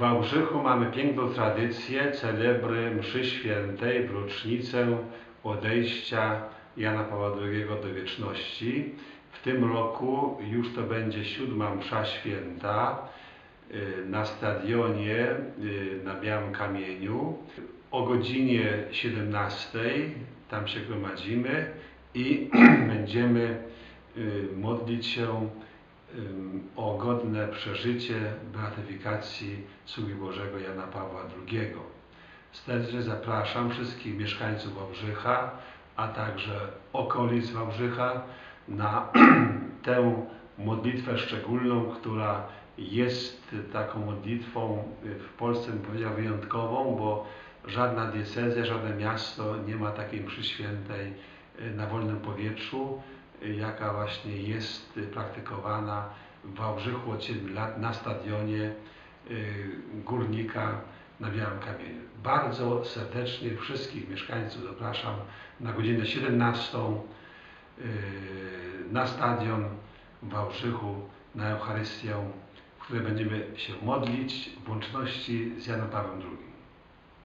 Wałbrzychu mamy piękną tradycję celebry mszy świętej w rocznicę odejścia Jana Pawła II do wieczności. W tym roku już to będzie siódma msza święta y, na stadionie y, na Białym Kamieniu o godzinie 17 tam się gromadzimy i będziemy y, modlić się o godne przeżycie beatyfikacji sługi Bożego Jana Pawła II. Serdecznie zapraszam wszystkich mieszkańców Wałbrzycha, a także okolic Wałbrzycha na tę modlitwę szczególną, która jest taką modlitwą w Polsce, bym powiedział, wyjątkową, bo żadna diecezja, żadne miasto nie ma takiej mszy świętej y, na wolnym powietrzu, y, jaka właśnie jest praktykowana w Wałbrzychu od 7 lat na stadionie y, Górnika na Białym Kamieniu. Bardzo serdecznie wszystkich mieszkańców zapraszam na godzinę 17 y, na stadion w Wałbrzychu na Eucharystię, w której będziemy się modlić w łączności z Janem Pawłem II.